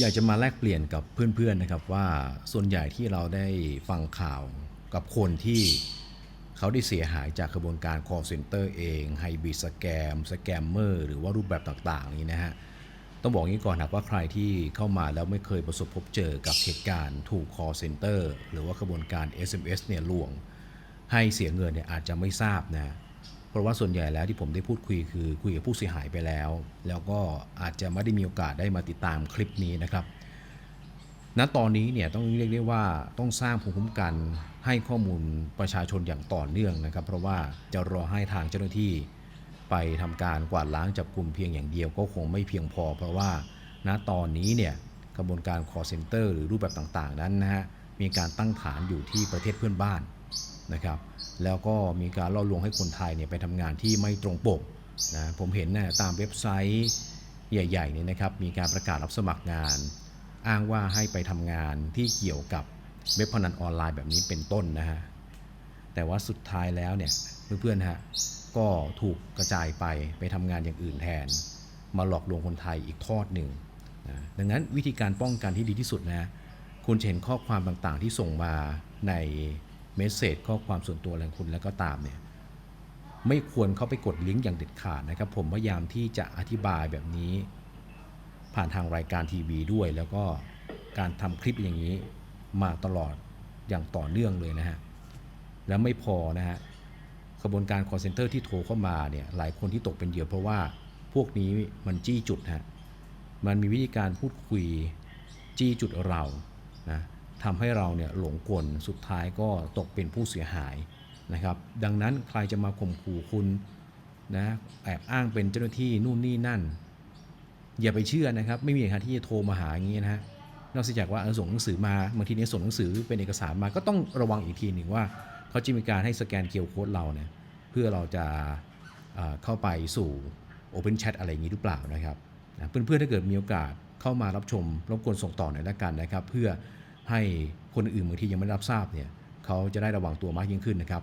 อยากจะมาแลกเปลี่ยนกับเพื่อนๆนะครับว่าส่วนใหญ่ที่เราได้ฟังข่าวกับคนที่เขาได้เสียหายจากกระบวนการ call center เองไฮบิดสแกมสแกมเมอร์หรือว่ารูปแบบต่างๆ นี้นะฮะต้องบอกงี้ก่อนนะว่าใครที่เข้ามาแล้วไม่เคยประสบพบเจอกับเหตุการณ์ถูก call center หรือว่ากระบวนการ SMS เนี่ยลวง ให้เสียเงินเนี่ยอาจจะไม่ทราบนะ เพราะว่าส่วนใหญ่แล้วที่ผมได้พูดคุยคือคุยกับผู้เสียหายไปแล้ว แล้วก็อาจจะไม่ได้มีโอกาสได้มาติดตามคลิปนี้นะครับณตอนนี้เนี่ยต้องเรียกได้ว่าต้องสร้างภูมิคุ้มกันให้ข้อมูลประชาชนอย่างต่อเนื่องนะครับ เพราะว่าจะรอให้ทางเจ้าหน้าที่ไปทำการกวาดล้างจับกลุ่มเพียงอย่างเดียวก็คงไม่เพียงพอ เพราะว่าณตอนนี้เนี่ยกระบวนการ call center หรือรูปแบบต่างๆ นั้นนะฮะมีการตั้งฐานอยู่ที่ประเทศเพื่อนบ้าน นะครับแล้วก็มีการล่อลวงให้คนไทยเนี่ยไปทำงานที่ไม่ตรงปกนะผมเห็นนะตามเว็บไซต์ใหญ่ๆเนี่ยนะครับมีการประกาศรับสมัครงาน อ้างว่าให้ไปทำงานที่เกี่ยวกับเว็บพนันออนไลน์แบบนี้เป็นต้นนะฮะแต่ว่าสุดท้ายแล้วเนี่ยเพื่อนๆฮะก็ถูกกระจายไปไปทำงานอย่างอื่นแทน มาหลอกลวงคนไทยอีกทอดหนึ่งนะดังนั้นวิธีการป้องกันที่ดีที่สุดนะคุณจะเห็นข้อความต่างๆที่ส่งมาใน เมสเซจข้อความส่วนตัวอะไรของคุณแล้วก็ตามเนี่ยไม่ควรเข้าไปกดลิงก์อย่างเด็ดขาดนะครับ ผมพยายามที่จะอธิบายแบบนี้ ผ่านทางรายการทีวีด้วย แล้วก็การทำคลิปอย่างนี้มาตลอดอย่างต่อเนื่องเลยนะฮะแล้วไม่พอนะฮะกระบวนการ call center ที่โทรเข้ามาเนี่ยหลายคนที่ตกเป็นเหยื่อเพราะว่าพวกนี้มันจี้จุดฮะมันมีวิธีการพูดคุยจี้จุดเรานะ ทำให้เราเนี่ยหลงกลสุดท้ายก็ตกเป็นผู้เสียหายนะครับ ดังนั้นใครจะมาข่มขู่คุณนะแอบอ้างเป็นเจ้าหน้าที่นู่นนี่นั่น อย่าไปเชื่อนะครับ ไม่มีใครที่จะโทรมาหาอย่างนี้นะฮะนอกจากว่าส่งหนังสือมาบางทีเนี่ยส่งหนังสือเป็นเอกสารมาก็ต้องระวังอีกทีหนึ่งว่าเขาจะมีการให้สแกนเคียวโค้ดเราเนี่ยเพื่อเราจะเข้าไปสู่ Open Chat อะไรอย่างนี้หรือเปล่านะครับนเพื่อนๆถ้าเกิดมีโอกาสเข้ามารับชมรบกวนส่งต่อหน่อยละกันนะครับ เพื่อ ให้คนอื่นบางที่ยังไม่รับทราบเนี่ยเขาจะได้ระวังตัวมากยิ่งขึ้นนะครับ